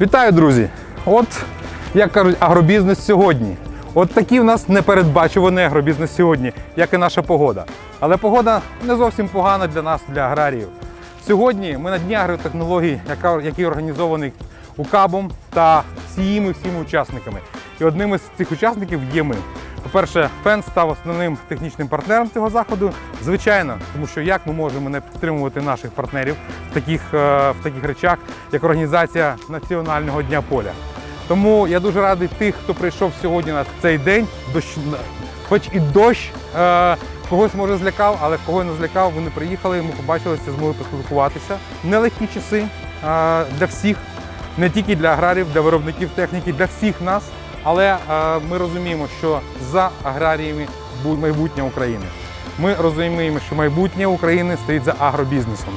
Вітаю, друзі! От, як кажуть, агробізнес сьогодні. От такий в нас непередбачуваний агробізнес сьогодні, як і наша погода. Але погода не зовсім погана для нас, для аграріїв. Сьогодні ми на дні агротехнологій, який організований УКАБом та всіми всіми учасниками. І одним із цих учасників є ми. По-перше, ФЕН став основним технічним партнером цього заходу. Звичайно, тому що як ми можемо не підтримувати наших партнерів в таких, е, в таких речах, як організація Національного дня поля. Тому я дуже радий тих, хто прийшов сьогодні на цей день. Дощ, хоч і дощ е, когось може злякав, але кого не злякав, вони приїхали, ми побачилися, змогли поспілкуватися. Нелегкі часи е, для всіх, не тільки для аграріїв, для виробників техніки, для всіх нас. Але е, ми розуміємо, що за аграріями майбутнє України. Ми розуміємо, що майбутнє України стоїть за агробізнесом.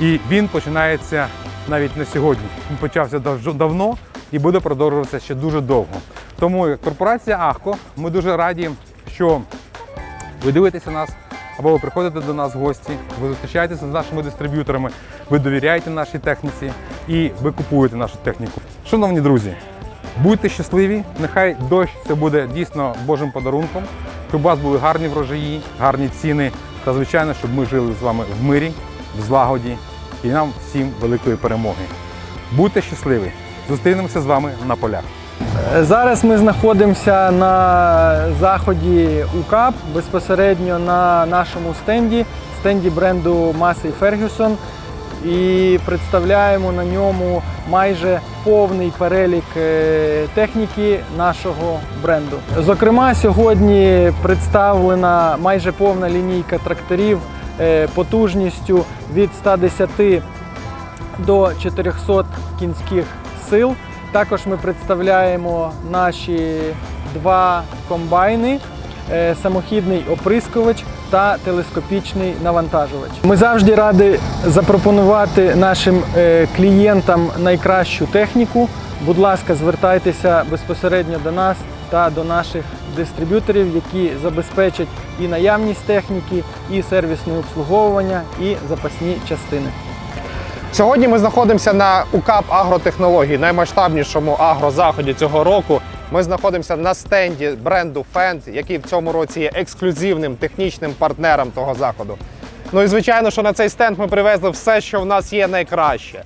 І він починається навіть не сьогодні. Він почався давно і буде продовжуватися ще дуже довго. Тому корпорація Ахко, ми дуже раді, що ви дивитеся нас або ви приходите до нас в гості, ви зустрічаєтеся з нашими дистриб'юторами, ви довіряєте нашій техніці і ви купуєте нашу техніку. Шановні друзі, будьте щасливі, нехай дощ це буде дійсно Божим подарунком, щоб у вас були гарні врожаї, гарні ціни та, звичайно, щоб ми жили з вами в мирі, в злагоді і нам всім великої перемоги. Будьте щасливі! Зустрінемося з вами на полях. Зараз ми знаходимося на заході УКАП безпосередньо на нашому стенді, стенді бренду Massey Ferguson. І представляємо на ньому майже повний перелік е, техніки нашого бренду. Зокрема, сьогодні представлена майже повна лінійка тракторів е, потужністю від 110 до 400 кінських сил. Також ми представляємо наші два комбайни, самохідний оприскувач та телескопічний навантажувач. Ми завжди раді запропонувати нашим е, клієнтам найкращу техніку. Будь ласка, звертайтеся безпосередньо до нас та до наших дистриб'юторів, які забезпечать і наявність техніки, і сервісне обслуговування, і запасні частини. Сьогодні ми знаходимося на УКАП агротехнології, наймасштабнішому агрозаході цього року. Ми знаходимося на стенді бренду Fendt, який в цьому році є ексклюзивним технічним партнером того заходу. Ну і звичайно, що на цей стенд ми привезли все, що в нас є найкраще.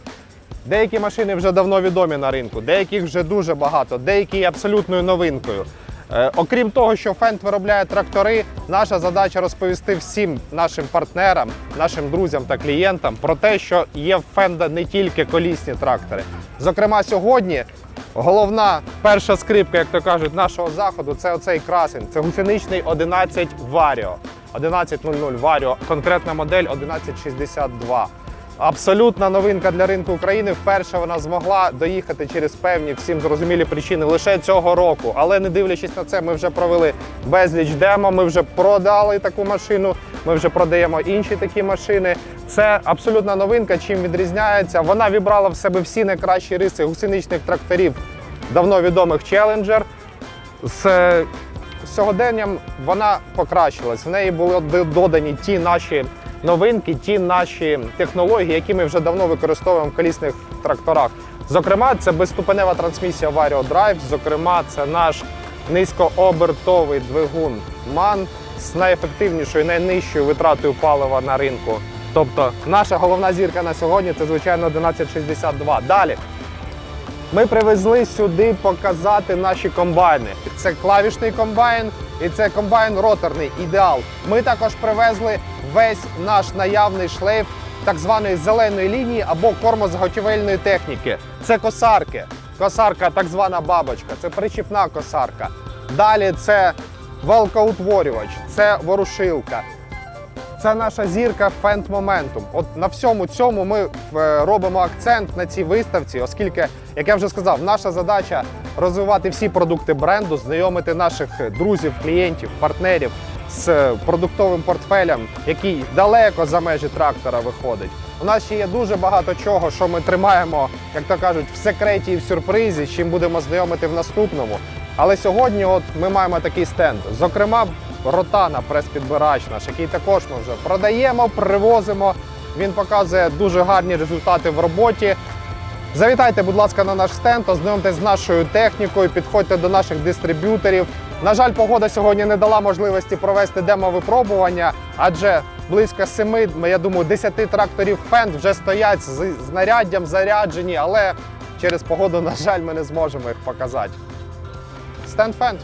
Деякі машини вже давно відомі на ринку, деяких вже дуже багато, деякі є абсолютною новинкою. Е, окрім того, що Фенд виробляє трактори, наша задача розповісти всім нашим партнерам, нашим друзям та клієнтам про те, що є в Фенда не тільки колісні трактори. Зокрема, сьогодні головна перша скрипка, як то кажуть, нашого заходу це оцей красень. Це гусеничний 11 Vario. 1100 Vario, конкретна модель 1162. Абсолютна новинка для ринку України. Вперше вона змогла доїхати через певні всім зрозумілі причини лише цього року. Але не дивлячись на це, ми вже провели безліч демо. Ми вже продали таку машину. Ми вже продаємо інші такі машини. Це абсолютна новинка. Чим відрізняється? Вона вібрала в себе всі найкращі риси гусеничних тракторів давно відомих Challenger. З е, сьогоденням вона покращилась. В неї були додані ті наші новинки, ті наші технології, які ми вже давно використовуємо в колісних тракторах. Зокрема, це безступенева трансмісія Vario Drive, зокрема, це наш низькообертовий двигун MAN з найефективнішою, найнижчою витратою палива на ринку. Тобто наша головна зірка на сьогодні це звичайно 1162. Далі ми привезли сюди показати наші комбайни. Це клавішний комбайн і це комбайн роторний ідеал. Ми також привезли весь наш наявний шлейф так званої зеленої лінії або кормозаготівельної техніки. Це косарки. Косарка, так звана бабочка, це причіпна косарка. Далі це валкоутворювач, це ворушилка. Це наша зірка Fendt Momentum. От на всьому цьому ми е, робимо акцент на цій виставці, оскільки, як я вже сказав, наша задача розвивати всі продукти бренду, знайомити наших друзів, клієнтів, партнерів з е, продуктовим портфелем, який далеко за межі трактора виходить. У нас ще є дуже багато чого, що ми тримаємо, як то кажуть, в секреті і в сюрпризі, з чим будемо знайомити в наступному. Але сьогодні, от ми маємо такий стенд. Зокрема, Ротана, прес-підбирач наш, який також ми вже продаємо, привозимо. Він показує дуже гарні результати в роботі. Завітайте, будь ласка, на наш стенд, ознайомтесь з нашою технікою, підходьте до наших дистриб'юторів. На жаль, погода сьогодні не дала можливості провести демо-випробування, адже близько семи, я думаю, 10 тракторів Фенд вже стоять з знаряддям заряджені, але через погоду, на жаль, ми не зможемо їх показати. Стенд Фенд.